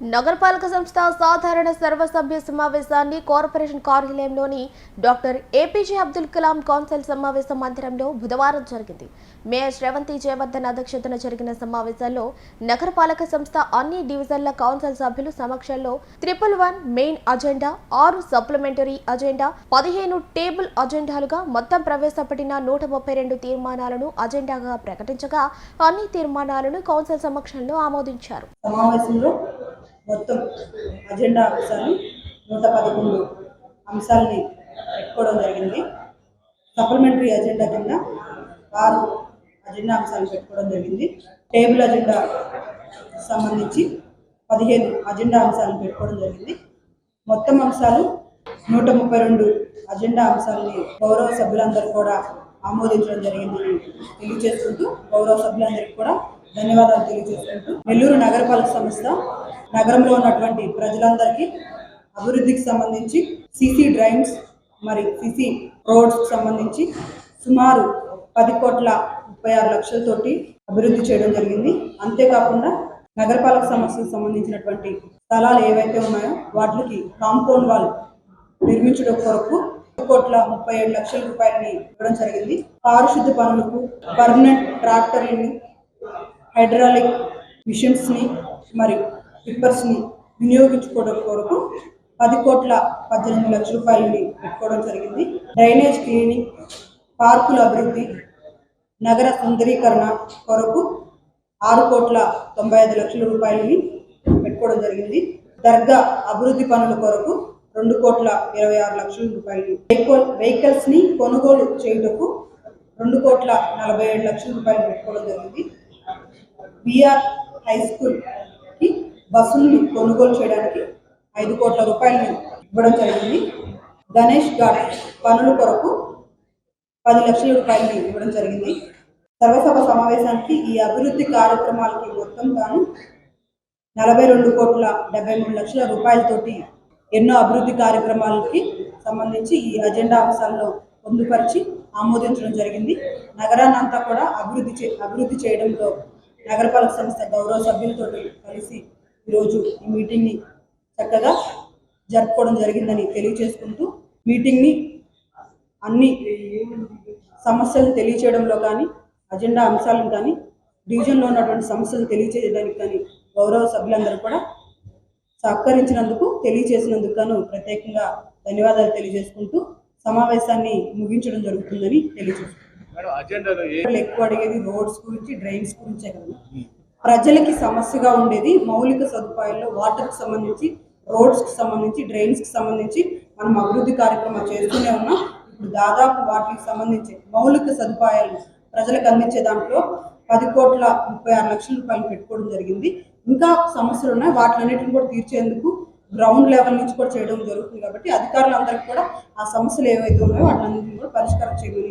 నగరపాలక సంస్థ సాధారణ సర్వసభ్య సమావేశాన్ని corporation కార్యాలయంలోని doctor APJ Abdul Kalam council సమావేశ మందిరంలో బుధవారం జరిగింది. మేయర్ శ్రవంతి జయవర్ధన్ అధ్యక్షతన జరిగిన సమావేశంలో నగరపాలక సంస్థ అన్ని డివిజన్ల కౌన్సిల్ సభ్యులు సమక్షంలో త్రిపుల్ వన్ మెయిన్ అజెండా ఆరు సప్లిమెంటరీ అజెండా పదిహేను టేబుల్ అజెండాలుగా మొత్తం ప్రవేశపెట్టిన నూట ముప్పై రెండు తీర్మానాలను అజెండాగా ప్రకటించగా అన్ని తీర్మానాలను కౌన్సిల్ సమక్షంలో ఆమోదించారు. సమావేశంలో మొత్తం అజెండా అంశాలు నూట పదకొండు అంశాలని పెట్టుకోవడం జరిగింది. సప్లిమెంటరీ అజెండా కింద ఆరు అజెండా అంశాలు పెట్టుకోవడం జరిగింది. టేబుల్ అజెండా సంబంధించి పదిహేను అజెండా అంశాలను పెట్టుకోవడం జరిగింది. మొత్తం అంశాలు నూట ముప్పై రెండు అజెండా అంశాలని గౌరవ సభ్యులందరూ కూడా ఆమోదించడం జరిగిందని తెలియజేసుకుంటూ గౌరవ సభ్యులందరికీ కూడా ధన్యవాదాలు తెలియజేసుకుంటూ నెల్లూరు నగరపాలక సంస్థ నగరంలో ఉన్నటువంటి ప్రజలందరికీ అభివృద్ధికి సంబంధించి సిసి డ్రైన్స్ మరి సిసి రోడ్స్కి సంబంధించి సుమారు పది కోట్ల ముప్పై ఆరు లక్షలతోటి అభివృద్ధి చేయడం జరిగింది. అంతేకాకుండా నగరపాలక సమస్యకు సంబంధించినటువంటి స్థలాలు ఏవైతే ఉన్నాయో వాటికి కాంపౌండ్ వాల్ నిర్మించడం కొరకు ఒక కోట్ల ముప్పై ఏడు లక్షల రూపాయలని ఇవ్వడం జరిగింది. పారిశుద్ధ పనులకు పర్మనెంట్ ట్రాక్టర్ని హైడ్రాలిక్ మిషన్స్ని మరి టిప్పర్స్ని వినియోగించుకోవడం కొరకు పది కోట్ల పద్దెనిమిది లక్షల రూపాయలని పెట్టుకోవడం జరిగింది. డ్రైనేజ్ క్లీనింగ్ పార్కుల అభివృద్ధి నగర సుందరీకరణ కొరకు ఆరు కోట్ల తొంభై ఐదు లక్షల రూపాయలని పెట్టుకోవడం జరిగింది. దర్గా అభివృద్ధి పనుల కొరకు రెండు కోట్ల ఇరవై ఆరు లక్షల రూపాయలు. వెహికల్ వెహికల్స్ని కొనుగోలు చేయుటకు రెండు కోట్ల నలభై ఏడు లక్షల రూపాయలు పెట్టుకోవడం జరిగింది. బిఆర్ హై స్కూల్ బస్సుల్ని కొనుగోలు చేయడానికి ఐదు కోట్ల రూపాయలను ఇవ్వడం జరిగింది. గణేష్ ఘాట్ పనుల కొరకు పది లక్షల రూపాయలను ఇవ్వడం జరిగింది. సర్వసభ సమావేశానికి ఈ అభివృద్ధి కార్యక్రమాలకి మొత్తం గాను నలభై రెండు కోట్ల డెబ్బై మూడు లక్షల రూపాయలతోటి ఎన్నో అభివృద్ధి కార్యక్రమాలకి సంబంధించి ఈ అజెండా అంశాల్లో పొందుపరిచి ఆమోదించడం జరిగింది. నగరాన్ని అంతా కూడా అభివృద్ధి చే అభివృద్ధి చేయడంలో నగరపాలక సంస్థ గౌరవ సభ్యులతో కలిసి ఈరోజు ఈ మీటింగ్ని చక్కగా జరుపుకోవడం జరిగిందని తెలియచేసుకుంటూ మీటింగ్ని అన్ని సమస్యలు తెలియచేయడంలో కానీ అజెండా అంశాలను కానీ డివిజన్లో ఉన్నటువంటి సమస్యలు తెలియచేయడానికి కానీ గౌరవ సభ్యులందరూ కూడా సహకరించినందుకు తెలియచేసినందుకు గాను ప్రత్యేకంగా ధన్యవాదాలు తెలియజేసుకుంటూ సమావేశాన్ని ముగించడం జరుగుతుందని ప్రజలు ఎక్కువ అడిగేది రోడ్స్ గురించి డ్రైన్స్ గురించే కదా. ప్రజలకి సమస్యగా ఉండేది మౌలిక సదుపాయాల్లో వాటర్కి సంబంధించి రోడ్స్కి సంబంధించి డ్రైన్స్కి సంబంధించి మనం అభివృద్ధి కార్యక్రమాలు చేస్తూనే ఉన్నాం. ఇప్పుడు దాదాపు వాటికి సంబంధించి మౌలిక సదుపాయాలు ప్రజలకు అందించే దాంట్లో పది కోట్ల ముప్పై ఆరు లక్షల రూపాయలు పెట్టుకోవడం జరిగింది. ఇంకా సమస్యలు ఉన్నాయి. వాటిలన్నింటిని కూడా తీర్చేందుకు గ్రౌండ్ లెవెల్ నుంచి కూడా చేయడం జరుగుతుంది కాబట్టి అధికారులందరికీ కూడా ఆ సమస్యలు ఏవైతే ఉన్నాయో వాటిలన్నింటినీ కూడా పరిష్కారం చేయమని